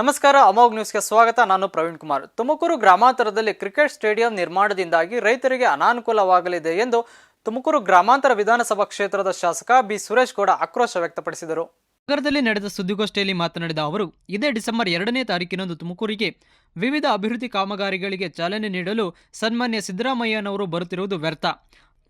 ನಮಸ್ಕಾರ, ಅಮೋಘ್ ನ್ಯೂಸ್ಗೆ ಸ್ವಾಗತ. ನಾನು ಪ್ರವೀಣ್ ಕುಮಾರ್. ತುಮಕೂರು ಗ್ರಾಮಾಂತರದಲ್ಲಿ ಕ್ರಿಕೆಟ್ ಸ್ಟೇಡಿಯಂ ನಿರ್ಮಾಣದಿಂದಾಗಿ ರೈತರಿಗೆ ಅನಾನುಕೂಲವಾಗಲಿದೆ ಎಂದು ತುಮಕೂರು ಗ್ರಾಮಾಂತರ ವಿಧಾನಸಭಾ ಕ್ಷೇತ್ರದ ಶಾಸಕ ಬಿ. ಸುರೇಶ್ ಗೌಡ ಆಕ್ರೋಶ ವ್ಯಕ್ತಪಡಿಸಿದರು. ನಗರದಲ್ಲಿ ನಡೆದ ಸುದ್ದಿಗೋಷ್ಠಿಯಲ್ಲಿ ಮಾತನಾಡಿದ ಅವರು, ಇದೇ ಡಿಸೆಂಬರ್ ಎರಡನೇ ತಾರೀಕಿನಂದು ತುಮಕೂರಿಗೆ ವಿವಿಧ ಅಭಿವೃದ್ಧಿ ಕಾಮಗಾರಿಗಳಿಗೆ ಚಾಲನೆ ನೀಡಲು ಸನ್ಮಾನ್ಯ ಸಿದ್ದರಾಮಯ್ಯನವರು ಬರುತ್ತಿರುವುದು ವ್ಯರ್ಥ.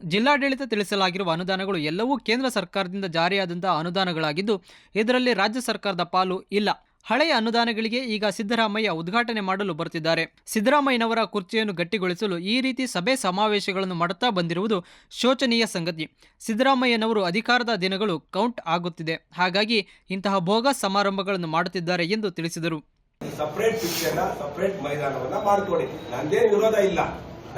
ಜಿಲ್ಲಾಡಳಿತ ತಿಳಿಸಲಾಗಿರುವ ಅನುದಾನಗಳು ಎಲ್ಲವೂ ಕೇಂದ್ರ ಸರ್ಕಾರದಿಂದ ಜಾರಿಯಾದಂತಹ ಅನುದಾನಗಳಾಗಿದ್ದು, ಇದರಲ್ಲಿ ರಾಜ್ಯ ಸರ್ಕಾರದ ಪಾಲು ಇಲ್ಲ. ಹಳೆಯ ಅನುದಾನಗಳಿಗೆ ಈಗ ಸಿದ್ದರಾಮಯ್ಯ ಉದ್ಘಾಟನೆ ಮಾಡಲು ಬರುತ್ತಿದ್ದಾರೆ ಸಿದ್ದರಾಮಯ್ಯನವರ ಕುರ್ಚಿಯನ್ನು ಗಟ್ಟಿಗೊಳಿಸಲು ಈ ರೀತಿ ಸಭೆ ಸಮಾವೇಶಗಳನ್ನು ಮಾಡುತ್ತಾ ಬಂದಿರುವುದು ಶೋಚನೀಯ ಸಂಗತಿ. ಸಿದ್ದರಾಮಯ್ಯನವರು ಅಧಿಕಾರದ ದಿನಗಳು ಕೌಂಟ್ ಆಗುತ್ತಿದೆ. ಹಾಗಾಗಿ ಇಂತಹ ಭೋಗ ಸಮಾರಂಭಗಳನ್ನು ಮಾಡುತ್ತಿದ್ದಾರೆ ಎಂದು ತಿಳಿಸಿದರು. ಸಪರೇಟ್ ಸಪರೇಟ್ ಮೈದಾನವನ್ನ ಮಾಡ್ಕೊಡಿ ನಂದೇನ್ ವಿರೋಧ ಇಲ್ಲ.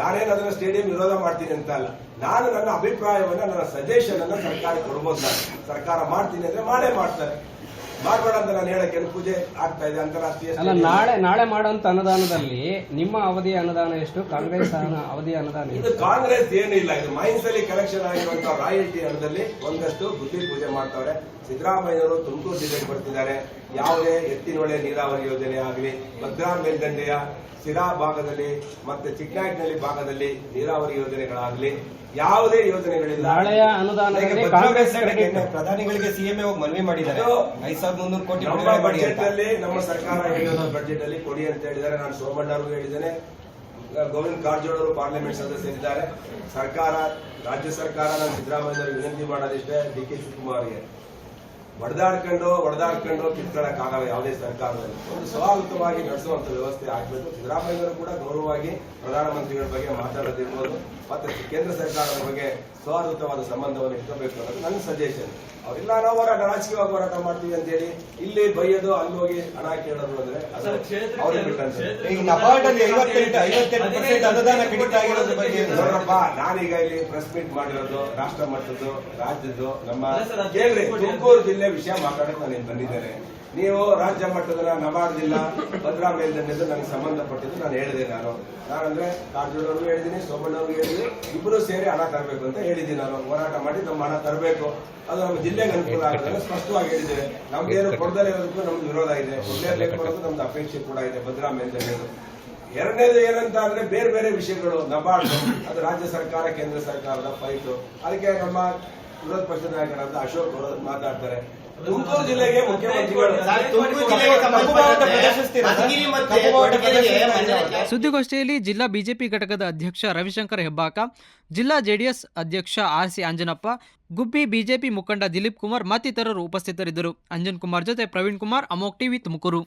ನಾನೇನು ಅದನ್ನ ಸ್ಟೇಡಿಯಂ ವಿರೋಧ ಮಾಡ್ತೀನಿ ಅಂತ ಅಲ್ಲ. ನಾನು ನನ್ನ ಅಭಿಪ್ರಾಯವನ್ನ, ನನ್ನ ಸಜೆಷನ್ ಅನ್ನ ಸರ್ಕಾರ ಕೊಡ್ಬೋದು ಸರ್ಕಾರ ಮಾಡ್ತೀನಿ ಅಂದ್ರೆ ಮಾಡೇ ಮಾಡ್ತಾರೆ. ಮಾಡ್ಬೇಡ ಅಂತ ನಾನು ಹೇಳಕ್ಕೆ ಪೂಜೆ ಆಗ್ತಾ ಇದೆ ಅಂತಾರಾಷ್ಟ್ರೀಯ ಅಲ್ಲ ನಾಳೆ ನಾಳೆ ಮಾಡುವಂತ ಅನುದಾನದಲ್ಲಿ ನಿಮ್ಮ ಅವಧಿ ಅನುದಾನ ಎಷ್ಟು? ಕಾಂಗ್ರೆಸ್ ಅವಧಿ ಅವಧಿಯ ಅನುದಾನ ಇದು ಕಾಂಗ್ರೆಸ್ ಕಾಂಗ್ರೆಸ್ ಏನಿಲ್ಲ ಇದು ಮೈನ್ಸ್ ಅಲ್ಲಿ ಕಲೆಕ್ಷನ್ ಆಗಿರುವಂತಹ ರಾಯಲ್ಟಿ ಹಣದಲ್ಲಿ ಒಂದಷ್ಟು ಬುದ್ಧಿ ಪೂಜೆ ಮಾಡ್ತಾರೆ ಸಿದ್ದರಾಮಯ್ಯವರು ತುಮಕೂರು ಜಿಲ್ಲೆಗೆ ಬರ್ತಿದ್ದಾರೆ. ಯಾವುದೇ ಎತ್ತಿನೊಳೆ ನೀರಾವರಿ ಯೋಜನೆ ಆಗಲಿ ಭದ್ರಾ ಮೇಲ್ದಂಡೆಯ ಸಿರಾ ಭಾಗದಲ್ಲಿ ಮತ್ತೆ ಚಿಕ್ಕನಾಯಕನಹಳ್ಳಿ ಭಾಗದಲ್ಲಿ ನೀರಾವರಿ ಯೋಜನೆಗಳಾಗಲಿ ಯಾವುದೇ ಯೋಜನೆಗಳಿಲ್ಲ. ಪ್ರಧಾನಿಗಳಿಗೆ ಸಿಎಂ ಹೋಗಿ ಮನವಿ ಮಾಡಿದ್ದಾರೆ. ಐದ್ ಸಾವಿರದ ಮುನ್ನೂರು ಕೋಟಿ ಬಜೆಟ್ ಅಲ್ಲಿ ನಮ್ಮ ಸರ್ಕಾರ ಹೇಳಿರೋ ಬಜೆಟ್ ಅಲ್ಲಿ ಕೊಡಿ ಅಂತ ಹೇಳಿದ್ದಾರೆ. ನಾನು ಸೋಮಣ್ಣ ಅವ್ರಿಗೂ ಹೇಳಿದ್ದೇನೆ. ಗೋವಿಂದ ಕಾರಜೋಳ ಅವರು ಪಾರ್ಲಿಮೆಂಟ್ ಸದಸ್ಯರಿದ್ದಾರೆ ಸರ್ಕಾರ ರಾಜ್ಯ ಸರ್ಕಾರ ನಾನು ಸಿದ್ದರಾಮಯ್ಯ ವಿನಂತಿ ಮಾಡೋದಿಷ್ಟೇ. D K ಶಿವಕುಮಾರ್ಗೆ. ಹೊಡೆದಾಡ್ಕೊಂಡು ಹೊಡೆದಾಡ್ಕೊಂಡು ಕಿತ್ಕೊಳ್ಳಕ್ ಆಗಲ್ಲ ಯಾವುದೇ ಸರ್ಕಾರದಲ್ಲಿ. ಒಂದು ಸ್ವಾಗತವಾಗಿ ನಡೆಸುವಂತ ವ್ಯವಸ್ಥೆ ಆಗ್ಬೇಕು. ಸಿದ್ದರಾಮಯ್ಯವರು ಕೂಡ ಗೌರವವಾಗಿ ಪ್ರಧಾನಮಂತ್ರಿಗಳ ಬಗ್ಗೆ ಮಾತಾಡೋದಿರ್ಬೋದು, ಮತ್ತೆ ಕೇಂದ್ರ ಸರ್ಕಾರದ ಬಗ್ಗೆ ಸ್ವಾಗತವಾದ ಸಂಬಂಧವನ್ನು ಇಟ್ಕೋಬೇಕು ಅನ್ನೋದು ನನ್ನ ಸಜೆಷನ್ ಅವರೆಲ್ಲ ನಾವು ಹೋರಾಟ ರಾಜಕೀಯವಾಗಿ ಹೋರಾಟ ಮಾಡ್ತೀವಿ ಅಂತ ಹೇಳಿ ಇಲ್ಲಿ ಬೈಯೋದು ಅಲ್ಲಿ ಹೋಗಿ ಹಣ ಕೇಳೋದು ಅಂದ್ರೆ ಅದು ಅವ್ರಿಗೆ ಬಿಟ್ಟಂತೆ ಈಗ ನಬಾರ್ಡ್ ಅಲ್ಲಿ ಐವತ್ತೆಂಟು ಐವತ್ತೆಂಟು ಪರ್ಸೆಂಟ್ ಅನುದಾನ ಕಡಿತ ಆಗಿರೋದ್ರ ಬಗ್ಗೆ? ನೋಡ್ರಪ್ಪ ನಾನೀಗ ಇಲ್ಲಿ ಪ್ರೆಸ್ ಮೀಟ್ ಮಾಡಿರೋದು ರಾಷ್ಟ್ರ ಮಟ್ಟದ್ದು ರಾಜ್ಯದ್ದು ನಮ್ಮ ಕೇಳ್ರಿ ತುಮಕೂರು ಜಿಲ್ಲೆ ವಿಷಯ ಮಾತಾಡಕ್ಕೆ ನಾನು ಬಂದಿದ್ದೇನೆ ನೀವು ರಾಜ್ಯ ಮಟ್ಟದ ನಬಾರ್ಡ್ ಜಿಲ್ಲಾ ಭದ್ರಾ ಮೇಲ್ದಂಡೆದು ನನಗೆ ಸಂಬಂಧಪಟ್ಟಿದ್ದು ನಾನು ಹೇಳಿದೆ ನಾನು. ನಾನಂದ್ರೆ ಅವ್ರಿಗೂ ಹೇಳಿದ್ದೀನಿ, ಸೋಮಣ್ಣವ್ರಿಗೂ ಹೇಳಿದ್ದೀನಿ ಇಬ್ಬರು ಸೇರಿ ಹಣ ತರಬೇಕು ಅಂತ ಹೇಳಿದ್ದೀನಿ ನಾನು. ಹೋರಾಟ ಮಾಡಿ ನಮ್ಮ ಹಣ ತರಬೇಕು. ಅದು ನಮ್ಮ ಜಿಲ್ಲೆಗೆ ಅನುಕೂಲ ಆಗುತ್ತೆ ಸ್ಪಷ್ಟವಾಗಿ ಹೇಳಿದ್ದೇವೆ ನಮ್ಗೇನು ಕೊಡದಲ್ಲೇ ಇರೋದಕ್ಕೂ ನಮ್ಗೆ ವಿರೋಧ ಇದೆ. ಕೊಡಲೇಬೇಕು ಅನ್ನೋದು ನಮ್ದು ಅಪೇಕ್ಷೆ ಕೂಡ ಇದೆ ಭದ್ರಾ ಮೇಲ್ದಂಡೆದು ಎರಡನೇದು ಏನಂತ ಅಂದ್ರೆ ಬೇರೆ ಬೇರೆ ವಿಷಯಗಳು ನಬಾರ್ಡ್ ಅದು ರಾಜ್ಯ ಸರ್ಕಾರ, ಕೇಂದ್ರ ಸರ್ಕಾರದ ಫೈಟ್ ಅದಕ್ಕೆ ನಮ್ಮ ವಿರೋಧ ಪಕ್ಷದ ನಾಯಕರಾದ ಅಶೋಕ್ ಅವರು ಮಾತಾಡ್ತಾರೆ. ತುಮಕೂರು ಜಿಲ್ಲೆಗೆ ಮುಖ್ಯಮಂತ್ರಿಗಳು ಸುದ್ದಿಗೋಷ್ಠಿಯಲ್ಲಿ ಜಿಲ್ಲಾ ಬಿಜೆಪಿ ಘಟಕದ ಅಧ್ಯಕ್ಷ ರವಿಶಂಕರ್ ಹೆಬ್ಬಾಕ ಜಿಲ್ಲಾ ಜೆಡಿಎಸ್ ಅಧ್ಯಕ್ಷ R C Anjanappa Gubbi BJP ಮುಖಂಡ ದಿಲೀಪ್ ಕುಮಾರ್ ಮತ್ತಿತರರು ಉಪಸ್ಥಿತರಿದ್ದರು. ಅಂಜನ್ ಕುಮಾರ್ ಜೊತೆ ಪ್ರವೀಣ್ ಕುಮಾರ್ ಅಮೋಕ್ ಟಿವಿ ತುಮಕೂರು.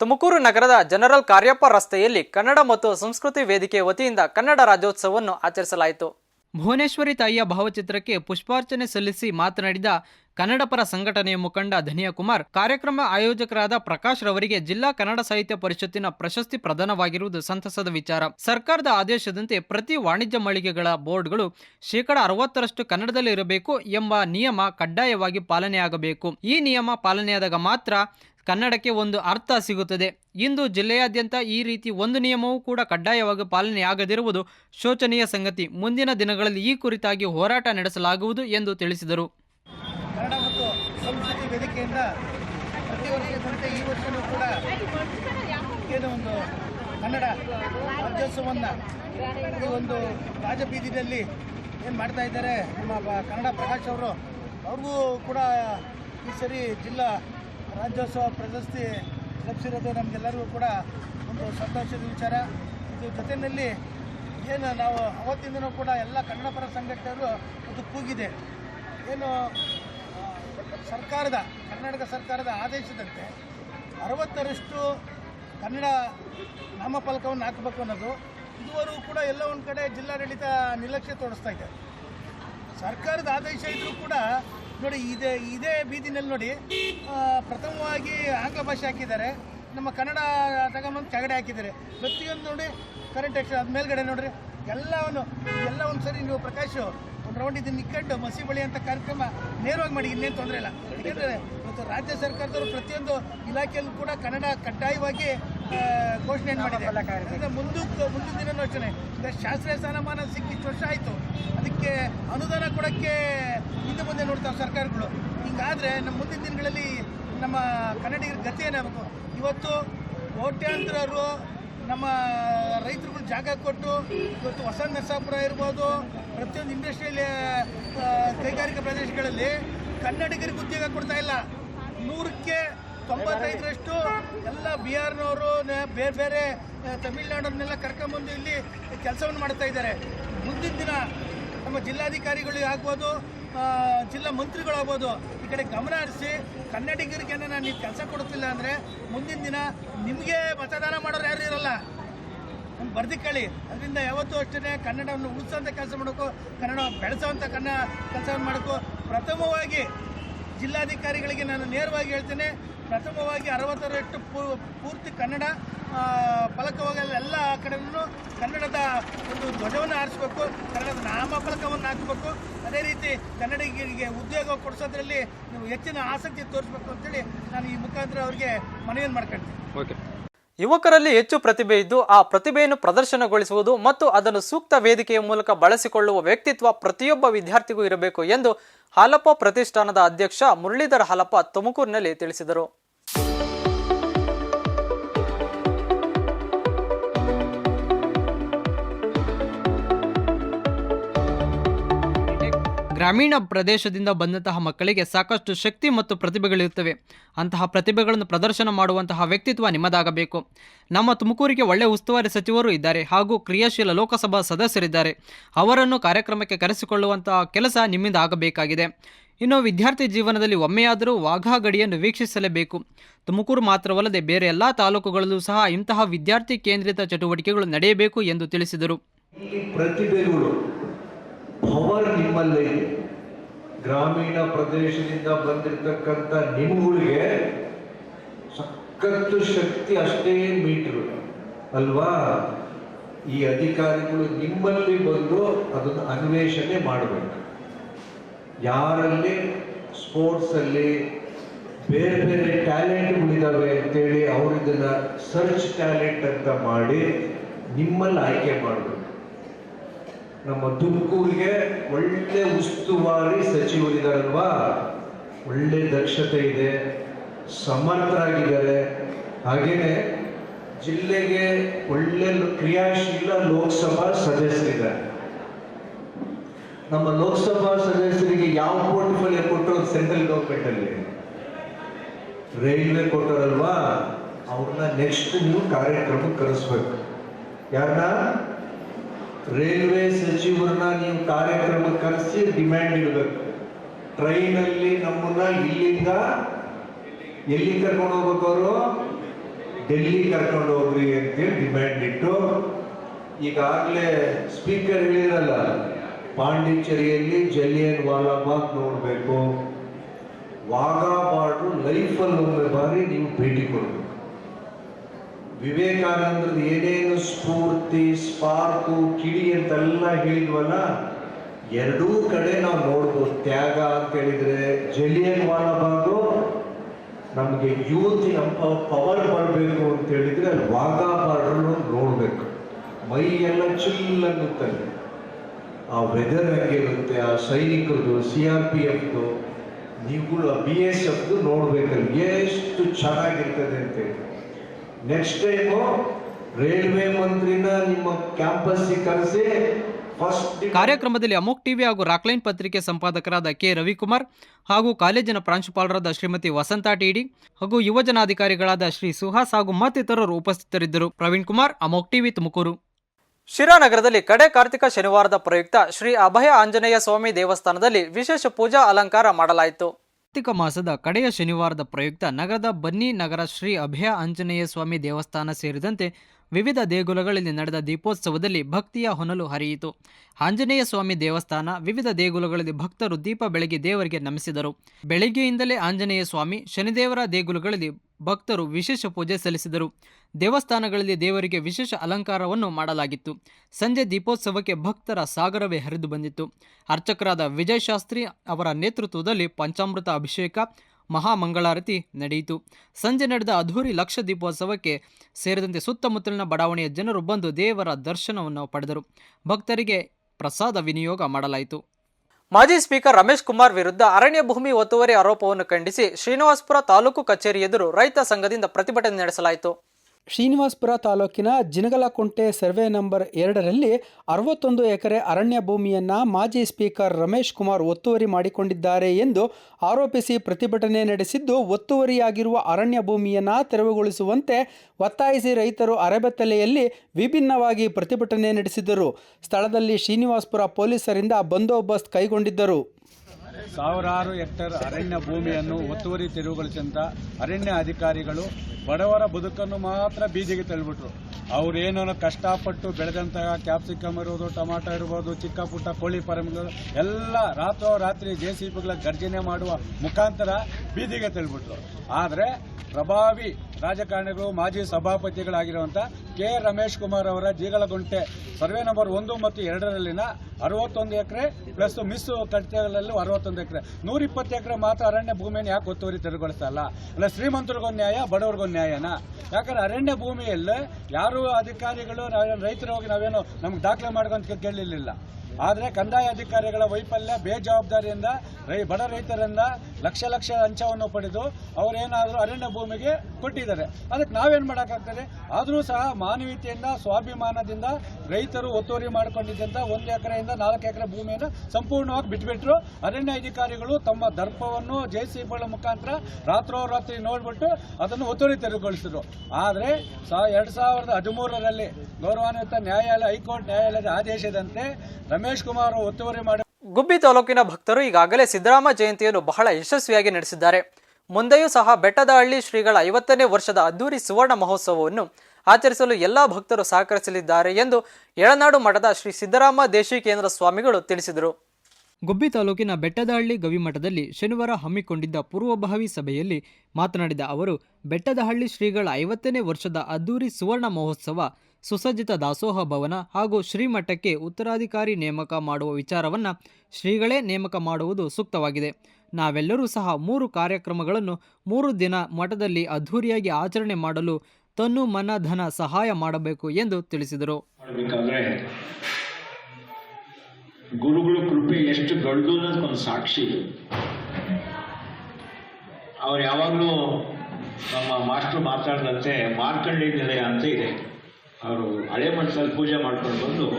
ತುಮಕೂರು ನಗರದ ಜನರಲ್ ಕಾರ್ಯಪ್ಪ ರಸ್ತೆಯಲ್ಲಿ ಕನ್ನಡ ಮತ್ತು ಸಂಸ್ಕೃತಿ ವೇದಿಕೆ ವತಿಯಿಂದ ಕನ್ನಡ ರಾಜ್ಯೋತ್ಸವವನ್ನು ಆಚರಿಸಲಾಯಿತು. ಭುವನೇಶ್ವರಿ ತಾಯಿಯ ಭಾವಚಿತ್ರಕ್ಕೆ ಪುಷ್ಪಾರ್ಚನೆ ಸಲ್ಲಿಸಿ ಮಾತನಾಡಿದ ಕನ್ನಡ ಪರ ಸಂಘಟನೆಯ ಮುಖಂಡ ಧನಿಯಾ ಕುಮಾರ್ ಕಾರ್ಯಕ್ರಮ ಆಯೋಜಕರಾದ ಪ್ರಕಾಶ್ ರವರಿಗೆ ಜಿಲ್ಲಾ ಕನ್ನಡ ಸಾಹಿತ್ಯ ಪರಿಷತ್ತಿನ ಪ್ರಶಸ್ತಿ ಪ್ರದಾನವಾಗಿರುವುದು ಸಂತಸದ ವಿಚಾರ. ಸರ್ಕಾರದ ಆದೇಶದಂತೆ ಪ್ರತಿ ವಾಣಿಜ್ಯ ಮಳಿಗೆಗಳ ಬೋರ್ಡ್ಗಳು ಶೇಕಡ ಅರವತ್ತರಷ್ಟು ಕನ್ನಡದಲ್ಲಿ ಇರಬೇಕು ಎಂಬ ನಿಯಮ ಕಡ್ಡಾಯವಾಗಿ ಪಾಲನೆಯಾಗಬೇಕು. ಈ ನಿಯಮ ಪಾಲನೆಯಾದಾಗ ಮಾತ್ರ ಕನ್ನಡಕ್ಕೆ ಒಂದು ಅರ್ಥ ಸಿಗುತ್ತದೆ. ಇಂದು ಜಿಲ್ಲೆಯಾದ್ಯಂತ ಈ ರೀತಿ ಒಂದು ನಿಯಮವೂ ಕೂಡ ಕಡ್ಡಾಯವಾಗಿ ಪಾಲನೆಯಾಗದಿರುವುದು ಶೋಚನೀಯ ಸಂಗತಿ. ಮುಂದಿನ ದಿನಗಳಲ್ಲಿ ಈ ಕುರಿತಾಗಿ ಹೋರಾಟ ನಡೆಸಲಾಗುವುದು ಎಂದು ತಿಳಿಸಿದರು. ಕನ್ನಡ ಮತ್ತು ವೇದಿಕೆಯಿಂದ ಈ ಕೂಡ ಒಂದು ಕನ್ನಡ ಒಂದು ಏನು ಮಾಡ್ತಾ ಇದ್ದಾರೆ, ನಮ್ಮ ಕನ್ನಡ ಪ್ರಕಾಶ್ ಅವರು, ಅವ್ರಿಗೂ ಕೂಡ ಈ ಸರಿ ಜಿಲ್ಲಾ ರಾಜ್ಯೋತ್ಸವ ಪ್ರಶಸ್ತಿ ಲಭಿಸಿರೋದು ನಮಗೆಲ್ಲರಿಗೂ ಕೂಡ ಒಂದು ಸಂತೋಷದ ವಿಚಾರ. ಇದು ಜೊತೆಯಲ್ಲಿ ಏನು ನಾವು ಅವತ್ತಿಂದನೂ ಕೂಡ ಎಲ್ಲ ಕನ್ನಡ ಪರ ಸಂಘಟನೆಯರು ಅದು ಕೂಗಿದೆ. ಏನು ಸರ್ಕಾರದ, ಕರ್ನಾಟಕ ಸರ್ಕಾರದ ಆದೇಶದಂತೆ ಅರವತ್ತರಷ್ಟು ಕನ್ನಡ ನಾಮಫಲಕವನ್ನು ಹಾಕಬೇಕು ಅನ್ನೋದು ಇದುವರೆಗೂ ಕೂಡ ಎಲ್ಲ ಒಂದು ಕಡೆ ಜಿಲ್ಲಾಡಳಿತ ನಿರ್ಲಕ್ಷ್ಯ ತೋರಿಸ್ತಾ ಇದೆ. ಸರ್ಕಾರದ ಆದೇಶ ಇದ್ದರೂ ಕೂಡ ನೋಡಿ, ಇದೇ ಇದೇ ಬೀದಿನಲ್ಲಿ ನೋಡಿ ಪ್ರಥಮವಾಗಿ ಆಂಗ್ಲ ಭಾಷೆ ಹಾಕಿದ್ದಾರೆ. ನಮ್ಮ ಕನ್ನಡ ತಗೊಂಬಂದು ಚಗಡೆ ಹಾಕಿದ್ದಾರೆ. ಪ್ರತಿಯೊಂದು ನೋಡಿ ಕರೆಂಟ್ ಎಕ್ಸ್ ಅದ ಮೇಲ್ಗಡೆ ನೋಡ್ರಿ, ಎಲ್ಲವನ್ನು, ಎಲ್ಲ ಒಂದು ಸರಿ ನೀವು ಪ್ರಕಾಶ್, ಒಂದು ರೌಂಡ್ ಇದನ್ನ ಇಕ್ಕಟ್ಟು ಮಸಿ ಬಳಿ ಅಂತ ಕಾರ್ಯಕ್ರಮ ನೇರವಾಗಿ ಮಾಡಿ, ಇನ್ನೇನು ತೊಂದರೆ ಇಲ್ಲ. ಯಾಕೆಂದರೆ ಇವತ್ತು ರಾಜ್ಯ ಸರ್ಕಾರದವರು ಪ್ರತಿಯೊಂದು ಇಲಾಖೆಯಲ್ಲೂ ಕೂಡ ಕನ್ನಡ ಕಡ್ಡಾಯವಾಗಿ ಘೋಷಣೆಯನ್ನು ಮಾಡಿದೆ? ಅಂದರೆ ಮುಂದಕ್ಕೆ ಮುಂದಿನ ದಿನನೂ ಅಷ್ಟೇ ಈಗ ಶಾಸ್ತ್ರೀಯ ಸ್ಥಾನಮಾನ ಸಿಕ್ಕಿ ಇಷ್ಟು ವರ್ಷ ಆಯಿತು. ಅದಕ್ಕೆ ಅನುದಾನ ಕೊಡೋಕ್ಕೆ ಹಿಂದೆ ಮುಂದೆ ನೋಡ್ತಾವೆ ಸರ್ಕಾರಗಳು. ಹಿಂಗಾದರೆ ನಮ್ಮ ಮುಂದಿನ ದಿನಗಳಲ್ಲಿ ನಮ್ಮ ಕನ್ನಡಿಗರ ಗತಿ ಏನಾಗಬೇಕು? ಇವತ್ತು ಕೋಟ್ಯಾಂತರರು ನಮ್ಮ ರೈತರುಗಳು ಜಾಗ ಕೊಟ್ಟು ಇವತ್ತು ಹೊಸ ನರಸಾಪುರ ಇರ್ಬೋದು ಪ್ರತಿಯೊಂದು ಇಂಡಸ್ಟ್ರಿಯಲ್ ಕೈಗಾರಿಕಾ ಪ್ರದೇಶಗಳಲ್ಲಿ ಕನ್ನಡಿಗರಿಗೆ ಉದ್ಯೋಗ ಕೊಡ್ತಾ ಇಲ್ಲ. ನೂರಕ್ಕೆ ತೊಂಬತ್ತೈದರಷ್ಟು ಎಲ್ಲ ಬಿಹಾರ್ನವರು ಬೇರೆ ಬೇರೆ ಆ, ತಮಿಳ್ನಾಡನ್ನೆಲ್ಲ ಕರ್ಕೊಂಬಂದು ಇಲ್ಲಿ ಕೆಲಸವನ್ನು ಮಾಡ್ತಾ ಇದ್ದಾರೆ. ಮುಂದಿನ ದಿನ ನಮ್ಮ ಜಿಲ್ಲಾಧಿಕಾರಿಗಳು ಆಗ್ಬೋದು ಜಿಲ್ಲಾ ಮಂತ್ರಿಗಳಾಗ್ಬೋದು ಈ ಕಡೆ ಗಮನ ಹರಿಸಿ ಕನ್ನಡಿಗರಿಗೆ ನೀವು ಕೆಲಸ ಕೊಡುತ್ತಿಲ್ಲ ಅಂದರೆ ಮುಂದಿನ ದಿನ ನಿಮಗೆ ಮತದಾನ ಮಾಡೋರು ಯಾರು ಇರಲ್ಲ. ಒಂದು ಬರ್ದಿಕ್ಕಳಿ ಅದರಿಂದ ಯಾವತ್ತೂ ಅಷ್ಟೇ ಕನ್ನಡವನ್ನು ಉಳಿಸೋಂಥ ಕೆಲಸ ಮಾಡಬೇಕು ಕನ್ನಡ ಬೆಳೆಸೋವಂಥ ಕನ್ನಡ ಕೆಲಸವನ್ನು ಮಾಡಬೇಕು. ಪ್ರಥಮವಾಗಿ ಜಿಲ್ಲಾಧಿಕಾರಿಗಳಿಗೆ ನಾನು ನೇರವಾಗಿ ಹೇಳ್ತೇನೆ, ಪ್ರಥಮವಾಗಿ ಅರವತ್ತರಷ್ಟು ಪೂರ್ತಿ ಕನ್ನಡ ಫಲಕವಾಗಿ ಎಲ್ಲ ಕಡೆಯೂ ಕನ್ನಡದ ಒಂದು ಧ್ವಜವನ್ನು ಹಾರಿಸ್ಬೇಕು, ಕನ್ನಡದ ನಾಮಫಲಕವನ್ನು ಹಾಕಬೇಕು. ಅದೇ ರೀತಿ ಕನ್ನಡಿಗರಿಗೆ ಉದ್ಯೋಗ ಕೊಡಿಸೋದ್ರಲ್ಲಿ ನೀವು ಹೆಚ್ಚಿನ ಆಸಕ್ತಿ ತೋರಿಸ್ಬೇಕು ಅಂತೇಳಿ ನಾನು ಈ ಮುಖಾಂತರ ಅವರಿಗೆ ಮನವಿಯನ್ನು ಮಾಡ್ಕೊಳ್ತೀನಿ. ಯುವಕರಲ್ಲಿ ಹೆಚ್ಚು ಪ್ರತಿಭೆ ಇದ್ದು ಆ ಪ್ರತಿಭೆಯನ್ನು ಪ್ರದರ್ಶನಗೊಳಿಸುವುದು ಮತ್ತು ಅದನ್ನು ಸೂಕ್ತ ವೇದಿಕೆಯ ಮೂಲಕ ಬಳಸಿಕೊಳ್ಳುವ ವ್ಯಕ್ತಿತ್ವ ಪ್ರತಿಯೊಬ್ಬ ವಿದ್ಯಾರ್ಥಿಗೂ ಇರಬೇಕು ಎಂದು ಹಾಲಪ್ಪ ಪ್ರತಿಷ್ಠಾನದ ಅಧ್ಯಕ್ಷ ಮುರಳೀಧರ ಹಾಲಪ್ಪ ತುಮಕೂರಿನಲ್ಲಿ ತಿಳಿಸಿದರು. ಗ್ರಾಮೀಣ ಪ್ರದೇಶದಿಂದ ಬಂದಂತಹ ಮಕ್ಕಳಿಗೆ ಸಾಕಷ್ಟು ಶಕ್ತಿ ಮತ್ತು ಪ್ರತಿಭೆಗಳಿರುತ್ತವೆ ಅಂತಹ ಪ್ರತಿಭೆಗಳನ್ನು ಪ್ರದರ್ಶನ ಮಾಡುವಂತಹ ವ್ಯಕ್ತಿತ್ವ ನಿಮ್ಮದಾಗಬೇಕು. ನಮ್ಮ ತುಮಕೂರಿಗೆ ಒಳ್ಳೆಯ ಉಸ್ತುವಾರಿ ಸಚಿವರು ಇದ್ದಾರೆ ಹಾಗೂ ಕ್ರಿಯಾಶೀಲ ಲೋಕಸಭಾ ಸದಸ್ಯರಿದ್ದಾರೆ. ಅವರನ್ನು ಕಾರ್ಯಕ್ರಮಕ್ಕೆ ಕರೆಸಿಕೊಳ್ಳುವಂತಹ ಕೆಲಸ ನಿಮ್ಮಿಂದ ಆಗಬೇಕಾಗಿದೆ ಇನ್ನು ವಿದ್ಯಾರ್ಥಿ ಜೀವನದಲ್ಲಿ ಒಮ್ಮೆಯಾದರೂ ವಾಘಾ ಗಡಿಯನ್ನು ವೀಕ್ಷಿಸಲೇಬೇಕು. ತುಮಕೂರು ಮಾತ್ರವಲ್ಲದೆ ಬೇರೆ ಎಲ್ಲ ತಾಲೂಕುಗಳಲ್ಲೂ ಸಹ ಇಂತಹ ವಿದ್ಯಾರ್ಥಿ ಕೇಂದ್ರಿತ ಚಟುವಟಿಕೆಗಳು ನಡೆಯಬೇಕು ಎಂದು ತಿಳಿಸಿದರು. ಪವರ್ ನಿಮ್ಮಲ್ಲಿ ಗ್ರಾಮೀಣ ಪ್ರದೇಶದಿಂದ ಬಂದಿರತಕ್ಕಂಥ ನಿಮ್ಗಳಿಗೆ ಸಖತ್ತು ಶಕ್ತಿ ಅಷ್ಟೇ ಮೀಟರ್. ಅಲ್ವಾ? ಈ ಅಧಿಕಾರಿಗಳು ನಿಮ್ಮಲ್ಲಿ ಬಂದು ಅದನ್ನು ಅನ್ವೇಷಣೆ ಮಾಡಬೇಕು. ಯಾರಲ್ಲಿ? ಸ್ಪೋರ್ಟ್ಸಲ್ಲಿ. ಬೇರೆ ಬೇರೆ ಟ್ಯಾಲೆಂಟ್ಗಳಿದ್ದಾವೆ ಅಂತೇಳಿ ಅವರು ಇದನ್ನ ಸರ್ಚ್ ಟ್ಯಾಲೆಂಟ್ ಅಂತ ಮಾಡಿ ನಿಮ್ಮಲ್ಲಿ ಆಯ್ಕೆ ಮಾಡಬೇಕು. ನಮ್ಮ ತುಮಕೂರಿಗೆ ಒಳ್ಳೆ ಉಸ್ತುವಾರಿ ಸಚಿವರಿದ್ದಾರಲ್ವಾ ಒಳ್ಳೆ ದಕ್ಷತೆ ಇದೆ, ಸಮರ್ಥರಾಗಿದ್ದಾರೆ. ಹಾಗೇನೆ ಜಿಲ್ಲೆಗೆ ಒಳ್ಳೆ ಕ್ರಿಯಾಶೀಲ ಲೋಕಸಭಾ ಸದಸ್ಯರಿದ್ದಾರೆ. ನಮ್ಮ ಲೋಕಸಭಾ ಸದಸ್ಯರಿಗೆ ಯಾವ ಪೋರ್ಟ್ಫೋಲಿಯೋ ಕೊಟ್ಟರು ಸೆಂಟ್ರಲ್ ಗೌರ್ಮೆಂಟ್ ಅಲ್ಲಿ ರೈಲ್ವೆ ಕೊಟ್ಟರಲ್ವಾ? ಅವ್ರನ್ನ ನೆಕ್ಸ್ಟ್ ನೀವು ಕಾರ್ಯಕ್ರಮಕ್ಕೆ ಕರೆಸ್ಬೇಕು. ಯಾರನ್ನ ರೈಲ್ವೆ ಸಚಿವರನ್ನ ನೀವು ಕಾರ್ಯಕ್ರಮಕ್ಕೆ ಕರೆಸಿ ಡಿಮ್ಯಾಂಡ್ ಇಡಬೇಕು. ಟ್ರೈನಲ್ಲಿ ನಮ್ಮನ್ನ ಇಲ್ಲಿಂದ ಎಲ್ಲಿ ಕರ್ಕೊಂಡು ಹೋಗ್ಬೇಕು ಅವರು? ಡೆಲ್ಲಿ ಕರ್ಕೊಂಡು ಹೋಗ್ರಿ ಅಂತೇಳಿ ಡಿಮ್ಯಾಂಡ್ ಇಟ್ಟು, ಈಗಾಗಲೇ ಸ್ಪೀಕರ್ ಹೇಳಿರಲ್ಲ ಪಾಂಡಿಚೇರಿಯಲ್ಲಿ ಜಲಿಯನ್ ವಾಲಾಬಾಗ್ ನೋಡಬೇಕು. ವಾಘಾ ಬಾರ್ಡ್ರು ಲೈಫಲ್ಲಿ ಒಮ್ಮೆ ಬಾರಿ ನೀವು ಭೇಟಿ ಕೊಡಬೇಕು. ವಿವೇಕಾನಂದರದ ಏನೇನು ಸ್ಫೂರ್ತಿ, ಸ್ಪಾರ್ಕು, ಕಿಡಿ ಅಂತೆಲ್ಲ ಹೇಳಿದ್ವಲ್ಲ, ಎರಡೂ ಕಡೆ ನಾವು ನೋಡ್ಬೋದು. ತ್ಯಾಗ ಅಂತ ಹೇಳಿದ್ರೆ ಜಲಿಯನ್ ವಾಲಾಬಾಗು ನಮಗೆ ಯೂತ್ ಪವರ್ ಬರಬೇಕು ಅಂತ ಹೇಳಿದ್ರೆ ಅಲ್ಲಿ ವಾಘಾ ಬಾರ್ಡರ್ ನೋಡ್ಬೇಕು. ಮೈ ಎಲ್ಲ ಚಿಲ್ ಅನ್ನುತ್ತಲ್ಲಿ ಆ ವೆದರ್ ಹೆಂಗಿರುತ್ತೆ, ಆ ಸೈನಿಕರದು ಸಿ ಆರ್ ಪಿ ಎಫ್ದು ನೀವುಗಳು ಬಿ ಎಸ್ ಎಫ್ದು ನೋಡ್ಬೇಕಲ್ಲಿ, ಎಷ್ಟು ಚೆನ್ನಾಗಿರ್ತದೆ ಅಂತೇಳಿ ನೆಕ್ಸ್ಟ್ ಟೈಮು ರೈಲ್ವೆ ಮಂತ್ರಿನ ನಿಮ್ಮ ಕ್ಯಾಂಪಸ್ಸಿಗೆ ಕರೆಸಿ ಫಸ್ಟ್ ಕಾರ್ಯಕ್ರಮದಲ್ಲಿ ಅಮೋಕ್ ಟಿವಿ ಹಾಗೂ ರಾಕ್ಲೈನ್ ಪತ್ರಿಕೆ ಸಂಪಾದಕರಾದ ಕೆ. ರವಿಕುಮಾರ್ ಹಾಗೂ ಕಾಲೇಜಿನ ಪ್ರಾಂಶುಪಾಲರಾದ ಶ್ರೀಮತಿ ವಸಂತ ಟಿಡಿ ಹಾಗೂ ಯುವಜನಾಧಿಕಾರಿಗಳಾದ ಶ್ರೀ ಸುಹಾಸ್ ಹಾಗೂ ಮತ್ತಿತರರು ಉಪಸ್ಥಿತರಿದ್ದರು. ಪ್ರವೀಣ್ ಕುಮಾರ್ ಅಮೋಕ್ ಟಿವಿ ತುಮಕೂರು. ಶಿರಾನಗರದಲ್ಲಿ ಕಡೆ ಕಾರ್ತಿಕ ಶನಿವಾರದ ಪ್ರಯುಕ್ತ ಶ್ರೀ ಅಭಯ ಆಂಜನೇಯ ಸ್ವಾಮಿ ದೇವಸ್ಥಾನದಲ್ಲಿ ವಿಶೇಷ ಪೂಜಾ ಅಲಂಕಾರ ಮಾಡಲಾಯಿತು. ಕಾರ್ತಿಕ ಮಾಸದ ಕಡೆಯ ಶನಿವಾರದ ಪ್ರಯುಕ್ತ ನಗರದ ಬನ್ನಿ ನಗರ ಶ್ರೀ ಅಭಯ ಆಂಜನೇಯ ಸ್ವಾಮಿ ದೇವಸ್ಥಾನ ಸೇರಿದಂತೆ ವಿವಿಧ ದೇಗುಲಗಳಲ್ಲಿ ನಡೆದ ದೀಪೋತ್ಸವದಲ್ಲಿ ಭಕ್ತಿಯ ಹೊನಲು ಹರಿಯಿತು. ಆಂಜನೇಯ ಸ್ವಾಮಿ ದೇವಸ್ಥಾನ ವಿವಿಧ ದೇಗುಲಗಳಲ್ಲಿ ಭಕ್ತರು ದೀಪ ಬೆಳಗಿ ದೇವರಿಗೆ ನಮಿಸಿದರು. ಬೆಳಗ್ಗೆಯಿಂದಲೇ ಆಂಜನೇಯ ಸ್ವಾಮಿ ಶನಿದೇವರ ದೇಗುಲಗಳಲ್ಲಿ ಭಕ್ತರು ವಿಶೇಷ ಪೂಜೆ ಸಲ್ಲಿಸಿದರು. ದೇವಸ್ಥಾನಗಳಲ್ಲಿ ದೇವರಿಗೆ ವಿಶೇಷ ಅಲಂಕಾರವನ್ನು ಮಾಡಲಾಗಿತ್ತು. ಸಂಜೆ ದೀಪೋತ್ಸವಕ್ಕೆ ಭಕ್ತರ ಸಾಗರವೇ ಹರಿದು ಬಂದಿತ್ತು. ಅರ್ಚಕರಾದ ವಿಜಯ್ ಶಾಸ್ತ್ರಿ ಅವರ ನೇತೃತ್ವದಲ್ಲಿ ಪಂಚಾಮೃತ ಅಭಿಷೇಕ ಮಹಾಮಂಗಳಾರತಿ ನಡೆಯಿತು. ಸಂಜೆ ನಡೆದ ಅಧೂರಿ ಲಕ್ಷ ದೀಪೋತ್ಸವಕ್ಕೆ ಸೇರಿದಂತೆ ಸುತ್ತಮುತ್ತಲಿನ ಬಡಾವಣೆಯ ಜನರು ಬಂದು ದೇವರ ದರ್ಶನವನ್ನು ಪಡೆದರು. ಭಕ್ತರಿಗೆ ಪ್ರಸಾದ ವಿನಿಯೋಗ ಮಾಡಲಾಯಿತು. ಮಾಜಿ ಸ್ಪೀಕರ್ ರಮೇಶ್ ಕುಮಾರ್ ವಿರುದ್ಧ ಅರಣ್ಯ ಭೂಮಿ ಒತ್ತುವರಿ ಆರೋಪವನ್ನು ಖಂಡಿಸಿ ಶ್ರೀನಿವಾಸಪುರ ತಾಲೂಕು ಕಚೇರಿ ಎದುರು ರೈತ ಸಂಘದಿಂದ ಪ್ರತಿಭಟನೆ ನಡೆಸಲಾಯಿತು. ಶ್ರೀನಿವಾಸಪುರ ತಾಲೂಕಿನ ಜಿನಗಲಕುಂಟೆ ಸರ್ವೆ ನಂಬರ್ ಎರಡರಲ್ಲಿ ಅರವತ್ತೊಂದು ಎಕರೆ ಅರಣ್ಯ ಭೂಮಿಯನ್ನು ಮಾಜಿ ಸ್ಪೀಕರ್ ರಮೇಶ್ ಕುಮಾರ್ ಒತ್ತುವರಿ ಮಾಡಿಕೊಂಡಿದ್ದಾರೆ ಎಂದು ಆರೋಪಿಸಿ ಪ್ರತಿಭಟನೆ ನಡೆಸಿದ್ದು, ಒತ್ತುವರಿಯಾಗಿರುವ ಅರಣ್ಯ ಭೂಮಿಯನ್ನು ತೆರವುಗೊಳಿಸುವಂತೆ ಒತ್ತಾಯಿಸಿ ರೈತರು ಅರೆಬೆತ್ತಲೆಯಲ್ಲಿ ವಿಭಿನ್ನವಾಗಿ ಪ್ರತಿಭಟನೆ ನಡೆಸಿದರು. ಸ್ಥಳದಲ್ಲಿ ಶ್ರೀನಿವಾಸಪುರ ಪೊಲೀಸರಿಂದ ಬಂದೋಬಸ್ತ್ ಕೈಗೊಂಡಿದ್ದರು. ಸಾವಿರಾರು ಹೆಕ್ಟರ್ ಅರಣ್ಯ ಭೂಮಿಯನ್ನು ಒತ್ತುವರಿ ತೆರವುಗೊಳಿಸಿದಂಥ ಅರಣ್ಯ ಅಧಿಕಾರಿಗಳು ಬಡವರ ಬದುಕನ್ನು ಮಾತ್ರ ಬೀದಿಗೆ ತಳ್ಳಿಬಿಟ್ರು. ಅವ್ರೇನೋ ಕಷ್ಟಪಟ್ಟು ಬೆಳೆದಂತಹ ಕ್ಯಾಪ್ಸಿಕಮ್ ಇರ್ಬೋದು, ಟೊಮಾಟೊ ಇರ್ಬೋದು ಚಿಕ್ಕ ಪುಟ್ಟ ಕೋಳಿ ಫಾರಂಗಳು ಎಲ್ಲ ರಾತ್ರೋರಾತ್ರಿ ಜೆ ಸಿ ಬಿಗಳ ಗರ್ಜನೆ ಮಾಡುವ ಮುಖಾಂತರ ಬೀದಿಗೆ ತಳ್ಳಿಬಿಟ್ರು. ಆದರೆ ಪ್ರಭಾವಿ ರಾಜಕಾರಣಿಗಳು, ಮಾಜಿ ಸಭಾಪತಿಗಳಾಗಿರುವಂಥ ಕೆ. ರಮೇಶ್ ಕುಮಾರ್ ಅವರ ಜೀಗಳಗುಂಟೆ ಸರ್ವೆ ನಂಬರ್ ಒಂದು ಮತ್ತು ಎರಡರಲ್ಲಿನ ಅರವತ್ತೊಂದು ಎಕರೆ ಪ್ಲಸ್ ಮಿಸ್ ಕಟ್ಟೆಗಳಲ್ಲೂ ಅರವತ್ತೊಂದು ಎಕರೆ. ನೂರ ಇಪ್ಪತ್ತು ಎಕರೆ ಮಾತ್ರ ಅರಣ್ಯ ಭೂಮಿಯನ್ನು ಯಾಕೆ ಒತ್ತುವರಿ ತೆರವುಗೊಳಿಸ್ತಾ ಇಲ್ಲ? ಅಲ್ಲ ಶ್ರೀಮಂತರಿಗೊಂದು ನ್ಯಾಯ ಬಡವ್ರಿಗೊಂದು ನ್ಯಾಯನಾ? ಯಾಕಂದ್ರೆ ಅರಣ್ಯ ಭೂಮಿಯಲ್ಲಿ ಯಾರು ಅಧಿಕಾರಿಗಳು ರೈತರು ಹೋಗಿ ನಾವೇನು ನಮ್ಗೆ ದಾಖಲೆ ಮಾಡ್ಕೊಂತ ಕೇಳಲಿಲ್ಲ ಆದರೆ ಕಂದಾಯ ಅಧಿಕಾರಿಗಳ ವೈಫಲ್ಯ, ಬೇಜವಾಬ್ದಾರಿಯಿಂದ ರೈ, ಬಡ ರೈತರಿಂದ ಲಕ್ಷ ಲಕ್ಷ ಲಂಚವನ್ನು ಪಡೆದು ಅವರೇನಾದರೂ ಅರಣ್ಯ ಭೂಮಿಗೆ ಕೊಟ್ಟಿದ್ದಾರೆ. ಅದಕ್ಕೆ ನಾವೇನು ಮಾಡೋಕ್ಕಾಗ್ತದೆ? ಆದರೂ ಸಹ ಮಾನವೀಯತೆಯಿಂದ, ಸ್ವಾಭಿಮಾನದಿಂದ ರೈತರು ಒತ್ತುವರಿ ಮಾಡಿಕೊಂಡಿದ್ದಂಥ ಒಂದು ಎಕರೆಯಿಂದ ನಾಲ್ಕು ಎಕರೆ ಭೂಮಿಯನ್ನು ಸಂಪೂರ್ಣವಾಗಿ ಬಿಟ್ಬಿಟ್ರು. ಅರಣ್ಯ ಅಧಿಕಾರಿಗಳು ತಮ್ಮ ದರ್ಪವನ್ನು ಜೆ ಸಿ ಮುಖಾಂತರ ರಾತ್ರೋರಾತ್ರಿ ನೋಡ್ಬಿಟ್ಟು ಅದನ್ನು ಒತ್ತುವರಿ ತೆರವುಗೊಳಿಸಿದ್ರು ಆದರೆ ಎರಡು ಸಾವಿರದ ಹದಿಮೂರರಲ್ಲಿ ಗೌರವಾನ್ವಿತ ನ್ಯಾಯಾಲಯ, ಹೈಕೋರ್ಟ್ ನ್ಯಾಯಾಲಯದ ಆದೇಶದಂತೆ ರಮೇಶ್ ಕುಮಾರ್ ಒತ್ತುವರಿ ಮಾಡಿ ಗುಬ್ಬಿ ತಾಲೂಕಿನ ಭಕ್ತರು ಈಗಾಗಲೇ ಸಿದ್ದರಾಮ ಜಯಂತಿಯನ್ನು ಬಹಳ ಯಶಸ್ವಿಯಾಗಿ ನಡೆಸಿದ್ದಾರೆ. ಮುಂದೆಯೂ ಸಹ ಬೆಟ್ಟದಹಳ್ಳಿ ಶ್ರೀಗಳ ಐವತ್ತನೇ ವರ್ಷದ ಅದ್ದೂರಿ ಸುವರ್ಣ ಮಹೋತ್ಸವವನ್ನು ಆಚರಿಸಲು ಎಲ್ಲಾ ಭಕ್ತರು ಸಹಕರಿಸಲಿದ್ದಾರೆ ಎಂದು ಯಳನಾಡು ಮಠದ ಶ್ರೀ ಸಿದ್ದರಾಮ ದೇಶಿಕೇಂದ್ರ ಸ್ವಾಮಿಗಳು ತಿಳಿಸಿದರು. ಗುಬ್ಬಿ ತಾಲೂಕಿನ ಬೆಟ್ಟದಹಳ್ಳಿ ಗವಿಮಠದಲ್ಲಿ ಶನಿವಾರ ಹಮ್ಮಿಕೊಂಡಿದ್ದ ಪೂರ್ವಭಾವಿ ಸಭೆಯಲ್ಲಿ ಮಾತನಾಡಿದ ಅವರು ಬೆಟ್ಟದಹಳ್ಳಿ ಶ್ರೀಗಳ ಐವತ್ತನೇ ವರ್ಷದ ಅದ್ದೂರಿ ಸುವರ್ಣ ಮಹೋತ್ಸವ ಸುಸಜ್ಜಿತ ದಾಸೋಹ ಭವನ ಹಾಗೂ ಶ್ರೀಮಠಕ್ಕೆ ಉತ್ತರಾಧಿಕಾರಿ ನೇಮಕ ಮಾಡುವ ವಿಚಾರವನ್ನು ಶ್ರೀಗಳೇ ನೇಮಕ ಮಾಡುವುದು ಸೂಕ್ತವಾಗಿದೆ. ನಾವೆಲ್ಲರೂ ಸಹ ಮೂರು ಕಾರ್ಯಕ್ರಮಗಳನ್ನು ಮೂರು ದಿನ ಮಠದಲ್ಲಿ ಅದ್ಧೂರಿಯಾಗಿ ಆಚರಣೆ ಮಾಡಲು ತನ್ನು ಮನ ಧನ ಸಹಾಯ ಮಾಡಬೇಕು ಎಂದು ತಿಳಿಸಿದರು. ಗುರುಗಳು ಕೃಪೆ ಎಷ್ಟು ದೊಡ್ಡದು ಅನ್ನೋದಕ್ಕೊಂದು ಸಾಕ್ಷಿ ಅವ್ರು ಯಾವಾಗಲೂ ನಮ್ಮ ಮಾಸ್ಟರ್ ಮಾತಾಡಿದಂತೆ ಮಾರ್ಕಂಡಿ ನಿಲಯ ಅಂತ ಇದೆ. ಅವರು ಹಳೆ ಮಠದಲ್ಲಿ ಪೂಜೆ ಮಾಡ್ಕೊಂಡು ಬಂದು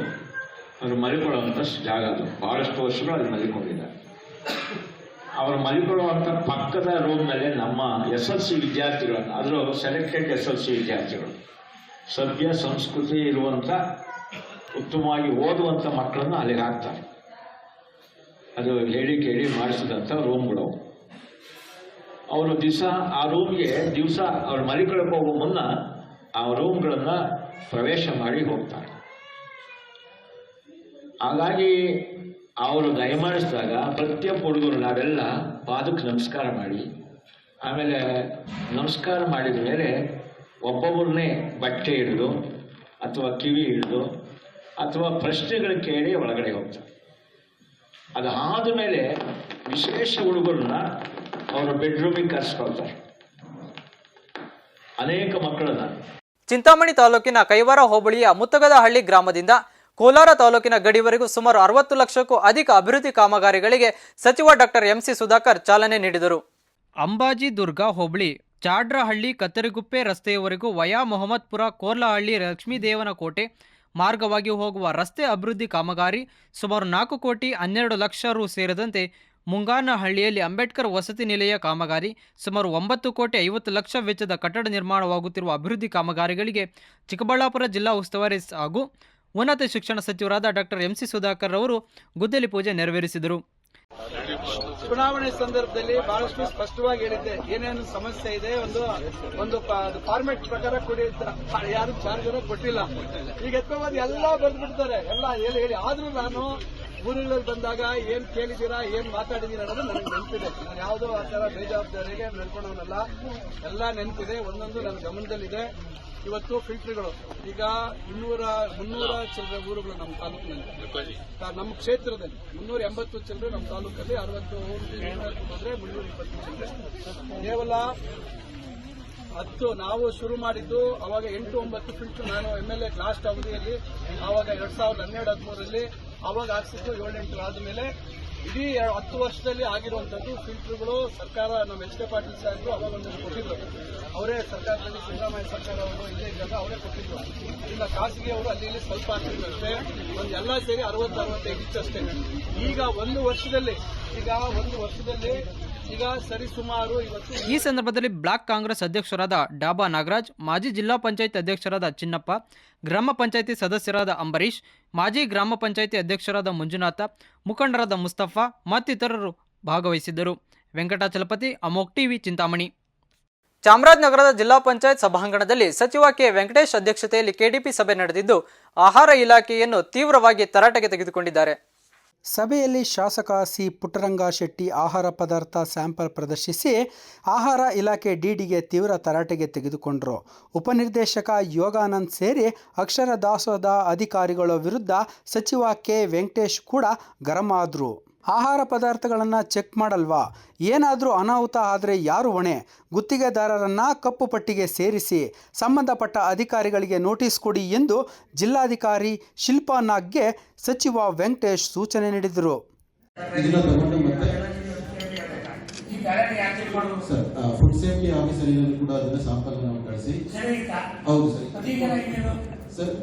ಅವರು ಮಲಿಕೊಳ್ಳುವಂಥ ಜಾಗ ಅದು. ಬಹಳಷ್ಟು ವರ್ಷಗಳು ಅಲ್ಲಿ ಮಲಿಕೊಂಡಿದ್ದಾರೆ. ಅವರು ಮಲಿಕೊಳ್ಳುವಂಥ ಪಕ್ಕದ ರೂಮ್ನಲ್ಲೇ ನಮ್ಮ ಎಸ್ ಎಲ್ ಸಿ ವಿದ್ಯಾರ್ಥಿಗಳನ್ನು ಅದರ ಸೆಲೆಕ್ಟೆಡ್ ಎಸ್ ಎಲ್ ಸಿ ವಿದ್ಯಾರ್ಥಿಗಳು, ಸಭ್ಯ ಸಂಸ್ಕೃತಿ ಇರುವಂಥ ಉತ್ತಮವಾಗಿ ಓದುವಂಥ ಮಕ್ಕಳನ್ನು ಅಲ್ಲಿಗೆ ಹಾಕ್ತಾರೆ. ಅದು ಹೇಳಿ ಕೇಳಿ ಮಾಡಿಸಿದಂಥ ರೂಮ್ಗಳು ಅವು. ಅವರು ದಿವಸ ಆ ರೂಮ್ಗೆ ದಿವಸ ಅವ್ರು ಮಲಿಕೊಳ್ಳೋಕೆ ಹೋಗೋ ಮುನ್ನ ಆ ರೂಮ್ಗಳನ್ನು ಪ್ರವೇಶ ಮಾಡಿ ಹೋಗ್ತಾರೆ. ಹಾಗಾಗಿ ಅವರು ದಯಮಾಡಿಸಿದಾಗ ಪ್ರತಿಯೊಬ್ಬ ಹುಡುಗರು ನಾವೆಲ್ಲ ಪಾದಕ್ಕೆ ನಮಸ್ಕಾರ ಮಾಡಿ, ಆಮೇಲೆ ನಮಸ್ಕಾರ ಮಾಡಿದ ಮೇಲೆ ಒಬ್ಬೊಬ್ಬರನ್ನೇ ಬಟ್ಟೆ ಹಿಡಿದು ಅಥವಾ ಕಿವಿ ಹಿಡಿದು ಅಥವಾ ಪ್ರಶ್ನೆಗಳು ಕೇಳಿ ಒಳಗಡೆ ಹೋಗ್ತಾರೆ. ಅದಾದ ಮೇಲೆ ವಿಶೇಷ ಹುಡುಗರನ್ನ ಅವರ ಬೆಡ್ರೂಮಿಗೆ ಕರೆಸ್ಕೊಳ್ತಾರೆ. ಅನೇಕ ಮಕ್ಕಳನ್ನ. ಚಿಂತಾಮಣಿ ತಾಲೂಕಿನ ಕೈವಾರ ಹೋಬಳಿಯ ಮುತ್ತಗದಹಳ್ಳಿ ಗ್ರಾಮದಿಂದ ಕೋಲಾರ ತಾಲೂಕಿನ ಗಡಿವರೆಗೂ ಸುಮಾರು ಅರವತ್ತು ಲಕ್ಷಕ್ಕೂ ಅಧಿಕ ಅಭಿವೃದ್ಧಿ ಕಾಮಗಾರಿಗಳಿಗೆ ಸಚಿವ ಡಾಕ್ಟರ್ ಎಂಸಿ ಸುಧಾಕರ್ ಚಾಲನೆ ನೀಡಿದರು. ಅಂಬಾಜಿ ದುರ್ಗಾ ಹೋಬಳಿ, ಚಾಡ್ರಹಳ್ಳಿ ಕತ್ತರಿಗುಪ್ಪೆ ರಸ್ತೆಯವರೆಗೂ ವಯಾ ಮೊಹಮ್ಮದ್ಪುರ ಕೋರ್ಲಹಳ್ಳಿ ಲಕ್ಷ್ಮೀದೇವನಕೋಟೆ ಮಾರ್ಗವಾಗಿ ಹೋಗುವ ರಸ್ತೆ ಅಭಿವೃದ್ಧಿ ಕಾಮಗಾರಿ ಸುಮಾರು ನಾಲ್ಕು ಕೋಟಿ ಹನ್ನೆರಡು ಲಕ್ಷ ರು ಸೇರಿದಂತೆ ಮುಂಗಾನಹಳ್ಳಿಯಲ್ಲಿ ಅಂಬೇಡ್ಕರ್ ವಸತಿ ನಿಲಯ ಕಾಮಗಾರಿ ಸುಮಾರು ಒಂಬತ್ತು ಕೋಟಿ ಐವತ್ತು ಲಕ್ಷ ವೆಚ್ಚದ ಕಟ್ಟಡ ನಿರ್ಮಾಣವಾಗುತ್ತಿರುವ ಅಭಿವೃದ್ಧಿ ಕಾಮಗಾರಿಗಳಿಗೆ ಚಿಕ್ಕಬಳ್ಳಾಪುರ ಜಿಲ್ಲಾ ಉಸ್ತುವಾರಿ ಸ- ಹಾಗೂ ಉನ್ನತ ಶಿಕ್ಷಣ ಸಚಿವರಾದ ಡಾಕ್ಟರ್ ಎಂಸಿ ಸುಧಾಕರ್ ಅವರು ಗುದ್ದಲಿ ಪೂಜೆ ನೆರವೇರಿಸಿದರು. ಚುನಾವಣೆ ಸಂದರ್ಭದಲ್ಲಿ ಬಹಳಷ್ಟು ಸ್ಪಷ್ಟವಾಗಿ ಹೇಳಿದ್ದೆ, ಏನೇನು ಸಮಸ್ಯೆ ಇದೆ ಒಂದು ಒಂದು ಫಾರ್ಮೆಟ್ ಪ್ರಕಾರ ಕೊಡಿ ಯಾರು ಚಾರ್ಜ್ ಕೊಟ್ಟಿಲ್ಲ. ಈಗ ಎತ್ಕೊಂಡ್ಬಂದು ಎಲ್ಲ ಬರೆದ್ಬಿಡ್ತಾರೆ. ಎಲ್ಲ ಹೇಳಿ ಹೇಳಿ. ಆದ್ರೂ ನಾನು ಊರುಗಳಲ್ಲಿ ಬಂದಾಗ ಏನ್ ಕೇಳಿದ್ದೀರಾ ಏನ್ ಮಾತಾಡಿದೀರಾ ಅನ್ನೋದು ನನಗೆ ನೆನಪಿದೆ. ನಾನು ಯಾವುದೋ ಆ ಥರ ಬೇಜವಾಬ್ದಾರಿಗೆ ನಡ್ಕೊಂಡವನಲ್ಲ. ಎಲ್ಲ ನೆನಪಿದೆ ಒಂದೊಂದು ನನ್ನ ಗಮನದಲ್ಲಿದೆ. ಇವತ್ತು ಫಿಲ್ಟರ್ಗಳು ಈಗ ಇನ್ನೂರ ಮುನ್ನೂರ ಚಿಲ್ಲರೆ ಊರುಗಳು ನಮ್ಮ ತಾಲೂಕಿನಲ್ಲಿ. ನಮ್ಮ ಕ್ಷೇತ್ರದಲ್ಲಿ. ಮುನ್ನೂರ ಎಂಬತ್ತು ಚಿಲ್ಲರೆ ನಮ್ಮ ತಾಲೂಕಲ್ಲಿ ಅರವತ್ತು ಹೋದ್ರೆ ಮುನ್ನೂರ ಇಪ್ಪತ್ತು ಚಿಲ್ಲರೆ. ಕೇವಲ ಹತ್ತು ನಾವು ಶುರು ಮಾಡಿದ್ದು ಅವಾಗ ಎಂಟು ಒಂಬತ್ತು ಫಿಲ್ಟರ್ ನಾನು ಎಂ ಎಲ್ ಎ ಲಾಸ್ಟ್ ಅವಧಿಯಲ್ಲಿ ಆವಾಗ ಎರಡ್ ಸಾವಿರದ ಹನ್ನೆರಡು ಹದಿಮೂರರಲ್ಲಿ ಅವಾಗ ಹಾಕ್ಸಿದ್ದು ಏಳೆಂಟು ಆದಮೇಲೆ ಇಡೀ ಹತ್ತು ವರ್ಷದಲ್ಲಿ ಆಗಿರುವಂತದ್ದು ಫಿಲ್ಟರ್ಗಳು ಸರ್ಕಾರ, ನಮ್ಮ ಎಚ್ ಕೆ ಪಾಟೀಲ್ ಸಾಹೇಬರು ಅವಾಗ ಒಂದಷ್ಟು ಕೊಟ್ಟಿದ್ರು. ಅವರೇ ಸರ್ಕಾರದಲ್ಲಿ ಸಿದ್ದರಾಮಯ್ಯ ಸರ್ಕಾರ ಅವರು ಇಲ್ಲೇ ಇದ್ದಾಗ ಅವರೇ ಕೊಟ್ಟಿದ್ರು. ಇಲ್ಲ ಖಾಸಗಿ ಅವರು ಅಲ್ಲಿ ಇಲ್ಲಿ ಸ್ವಲ್ಪ ಆಗ್ತಿದ್ರು ಅಷ್ಟೇ ಒಂದು ಎಲ್ಲ ಸೇರಿ ಅರವತ್ತು, ಅರವತ್ತೈದು ಇತ್ತು ಅಷ್ಟೇ. ಈಗ ಒಂದು ವರ್ಷದಲ್ಲಿ, ಈಗ ಒಂದು ವರ್ಷದಲ್ಲಿ ಈಗ ಸರಿಸುಮಾರು ಇವತ್ತು ಈ ಸಂದರ್ಭದಲ್ಲಿ ಬ್ಲಾಕ್ ಕಾಂಗ್ರೆಸ್ ಅಧ್ಯಕ್ಷರಾದ ಡಾಬಾ ನಾಗರಾಜ್, ಮಾಜಿ ಜಿಲ್ಲಾ ಪಂಚಾಯತ್ ಅಧ್ಯಕ್ಷರಾದ ಚಿನ್ನಪ್ಪ, ಗ್ರಾಮ ಪಂಚಾಯತಿ ಸದಸ್ಯರಾದ ಅಂಬರೀಶ್ ಮಾಜಿ ಗ್ರಾಮ ಪಂಚಾಯತಿ ಅಧ್ಯಕ್ಷರಾದ ಮಂಜುನಾಥ, ಮುಖಂಡರಾದ ಮುಸ್ತಫಾ ಮತ್ತಿತರರು ಭಾಗವಹಿಸಿದ್ದರು. ವೆಂಕಟಾಚಲಪತಿ ಅಮೋಕ್ ಟಿವಿ, ಚಿಂತಾಮಣಿ. ಚಾಮರಾಜನಗರದ ಜಿಲ್ಲಾ ಪಂಚಾಯತ್ ಸಭಾಂಗಣದಲ್ಲಿ ಸಚಿವ ಕೆ. ವೆಂಕಟೇಶ್ ಅಧ್ಯಕ್ಷತೆಯಲ್ಲಿ ಕೆಡಿಪಿ ಸಭೆ ನಡೆದಿದ್ದು, ಆಹಾರ ಇಲಾಖೆಯನ್ನು ತೀವ್ರವಾಗಿ ತರಾಟೆಗೆ ತೆಗೆದುಕೊಂಡಿದ್ದಾರೆ. ಸಭೆಯಲ್ಲಿ ಶಾಸಕ ಸಿ ಪುಟ್ಟರಂಗ ಶೆಟ್ಟಿ ಆಹಾರ ಪದಾರ್ಥ ಸ್ಯಾಂಪಲ್ ಪ್ರದರ್ಶಿಸಿ ಆಹಾರ ಇಲಾಖೆ ಡಿಡಿಗೆ ತೀವ್ರ ತರಾಟೆಗೆ ತೆಗೆದುಕೊಂಡರು. ಉಪನಿರ್ದೇಶಕ ಯೋಗಾನಂದ್ ಸೇರಿ ಅಕ್ಷರ ದಾಸೋಹದ ಅಧಿಕಾರಿಗಳ ವಿರುದ್ಧ ಸಚಿವ ಕೆ ವೆಂಕಟೇಶ್ ಕೂಡ ಗರಂ ಆದರು ಆಹಾರ ಪದಾರ್ಥಗಳನ್ನು ಚೆಕ್ ಮಾಡಲ್ವಾ? ಏನಾದರೂ ಅನಾಹುತ ಆದರೆ ಯಾರು ಹೊಣೆ? ಗುತ್ತಿಗೆದಾರರನ್ನು ಕಪ್ಪು ಪಟ್ಟಿಗೆ ಸೇರಿಸಿ ಸಂಬಂಧಪಟ್ಟ ಅಧಿಕಾರಿಗಳಿಗೆ ನೋಟಿಸ್ ಕೊಡಿ ಎಂದು ಜಿಲ್ಲಾಧಿಕಾರಿ ಶಿಲ್ಪಾ ನಾಗ್ಗೆ ಸಚಿವ ವೆಂಕಟೇಶ್ ಸೂಚನೆ ನೀಡಿದರು. ಸರ್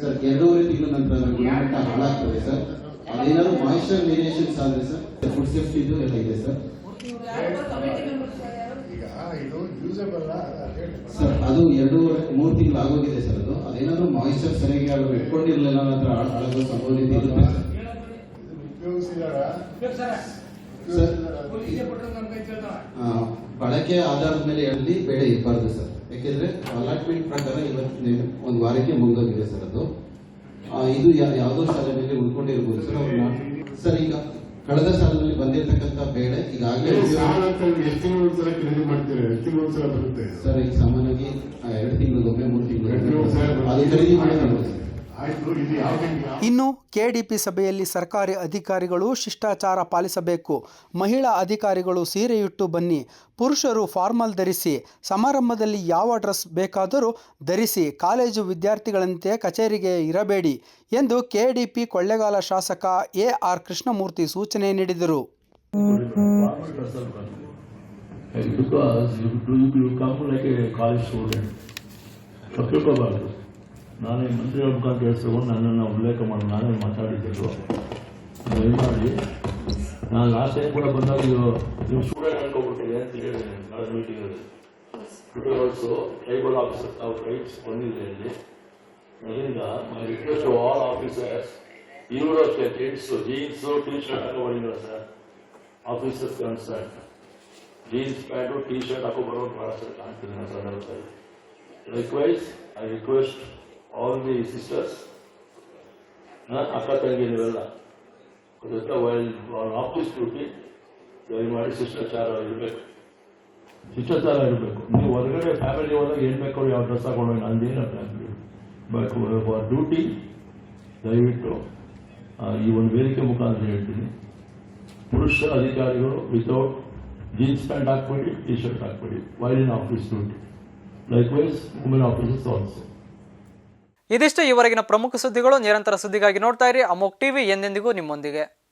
ಸರ್ ಎರಡೂವರೆ ತಿಂಗಳ ನಂತರ ನಮ್ಮ ಗುಣಮಟ್ಟ ಹಾಳಾಗ್ತದೆ ಸರ್ ಅದೇನಾದ್ರು ಮಾಯಿಶ್ಚರ್ ವೇರಿಯೇಷನ್ಸ್ ಆದ್ರೆ ಸರ್ ಫುಡ್ ಸೇಫ್ಟಿ ಇದು ಎಲ್ಲ ಇದೆ ಸರ್ ಸರ್ ಅದು ಎರಡೂವರೆ ಮೂರು ತಿಂಗಳು ಆಗೋಗಿದೆ ಸರ್ ಅದು. ಅದೇನಾದ್ರು ಮಾಯಿಶ್ಚರ್ ಸರಿಯಾಗಿ ಅವರು ಇಟ್ಕೊಂಡಿರ್ಲಿಲ್ಲ ಅನ್ನೋ ಹತ್ರ ಹಾಳಾಗೋ ಸಂಭವನೀಯತೆ ಇರುತ್ತೆ ಸರ್ ಬಳಕೆ ಆಧಾರದ ಮೇಲೆ ಎಲ್ಲಿ ಬೆಳೆ ಇರಬಾರ್ದು ಸರ್ ಯಾಕೆಂದ್ರೆ ಅಲಾಟ್ಮೆಂಟ್ ಪ್ರಕಾರ ಇವತ್ತು ನೆ- ಒಂದು ವಾರಕ್ಕೆ ಮುಗಿದೋಗಿದೆ ಸರ್ ಅದು. ಇದು ಯಾವುದೋ ಯಾವುದೋ ಶಾಲೆಯಲ್ಲಿ ಉಳ್ಕೊಂಡಿರ್ಬೋದು ಸರ್ ಅವ್ರನ್ನ ಸರ್ ಈಗ ಕಳೆದ ಸಾಲದಲ್ಲಿ ಬಂದಿರತಕ್ಕಂತ ಬೇಳೆ ಈಗಾಗಲೇ ಸರ್ ಈಗ ಸಾಮಾನ್ಯವಾಗಿ ಎರಡು ತಿಂಗಳಿಗೊಮ್ಮೆ ಮೂರು ತಿಂಗಳು ಅದು ಖರೀದಿ ಸರ್ ಇನ್ನು ಕೆಡಿಪಿ ಸಭೆಯಲ್ಲಿ ಸರ್ಕಾರಿ ಅಧಿಕಾರಿಗಳು ಶಿಷ್ಟಾಚಾರ ಪಾಲಿಸಬೇಕು. ಮಹಿಳಾ ಅಧಿಕಾರಿಗಳು ಸೀರೆಯುಟ್ಟು ಬನ್ನಿ. ಪುರುಷರು ಫಾರ್ಮಲ್ ಧರಿಸಿ. ಸಮಾರಂಭದಲ್ಲಿ ಯಾವ ಡ್ರೆಸ್ ಬೇಕಾದರೂ ಧರಿಸಿ. ಕಾಲೇಜು ವಿದ್ಯಾರ್ಥಿಗಳಂತೆ ಕಚೇರಿಗೆ ಇರಬೇಡಿ ಎಂದು ಕೆಡಿಪಿ ಕೊಳ್ಳೆಗಾಲ ಶಾಸಕ ಎ ಆರ್ ಕೃಷ್ಣಮೂರ್ತಿ ಸೂಚನೆ ನೀಡಿದರು. ನಾನೇ ಮಂತ್ರಿಗಳ ಮುಖಾಂತರ ತಿಳಿಸ್ಕೊಂಡು ನನ್ನನ್ನು ಉಲ್ಲೇಖ ಮಾಡಿ ನಾನೇ ಮಾತಾಡಿದ್ದರು ದಯಮಾಡಿ, ನಾನು ಲಾಸ್ಟ್ ಟೈಮ್ ಕೂಡ ಬಂದಾಗ ನೀವು ಸ್ಟೂಡೆಂಟ್ ಅನ್ಕೋಬಿಟ್ಟಿದೆ ಅಂತ ಹೇಳಿದೆ ನಾಳೆ ಮೀಟಿಂಗಲ್ಲಿ ಅಲ್ಲಿ. ಆಲ್ಸೋ ಟ್ರೈಬಲ್ ಆಫೀಸರ್ ತಾವು ರೈಟ್ಸ್ ಬಂದಿದೆ ಇಲ್ಲಿ. ಅದರಿಂದ ಮೈ ರಿಕ್ವೆಸ್ಟ್ ಆಲ್ ಆಫೀಸರ್ಸ್ ಇವರು ಅಷ್ಟೇ tights jeans T shirt ಹಾಕೊಂಡಿಲ್ಲ sir officers concern jeans pant T shirt ಹಾಕೋಬರೋದು ಭಾಳ ಸರ್ ಕಾಣ್ತಿದೆ sir requires I request all the sisters ಅಕ್ಕ ತಂಗಿ ನೀವೆಲ್ಲ ಗೊತ್ತಾ ಆಫೀಸ್ ಡ್ಯೂಟಿ ದಯಮಾಡಿ ಶಿಷ್ಟಾಚಾರ ಇರಬೇಕು. ಶಿಷ್ಟಾಚಾರ ಇರಬೇಕು. ನೀವು ಹೊರಗಡೆ ಫ್ಯಾಮಿಲಿ ಹೋದಾಗ ಏನು ಬೇಕೋ ಯಾವ ಡ್ರೆಸ್ ಹಾಕೊಂಡು ನಂದೇನು ಬಟ್ ಫಾರ್ ಡ್ಯೂಟಿ ದಯವಿಟ್ಟು ಈ ಒಂದು ವೇದಿಕೆ ಮುಖಾಂತರ ಹೇಳ್ತೀನಿ. ಪುರುಷ ಅಧಿಕಾರಿಗಳು ವಿತೌಟ್ ಜೀನ್ಸ್ ಪ್ಯಾಂಟ್ ಹಾಕ್ಬೇಡಿ T shirt ಹಾಕ್ಬೇಡಿ. While in office duty likewise women offices also ಇದಿಷ್ಟು ಈವರೆಗಿನ ಪ್ರಮುಖ ಸುದ್ದಿಗಳು. ನಿರಂತರ ಸುದ್ದಿಗಾಗಿ ನೋಡ್ತಾ ಇರಿ. ಅಮೋಕ್ ಟಿವಿ ಎಂದೆಂದಿಗೂ ನಿಮ್ಮೊಂದಿಗೆ.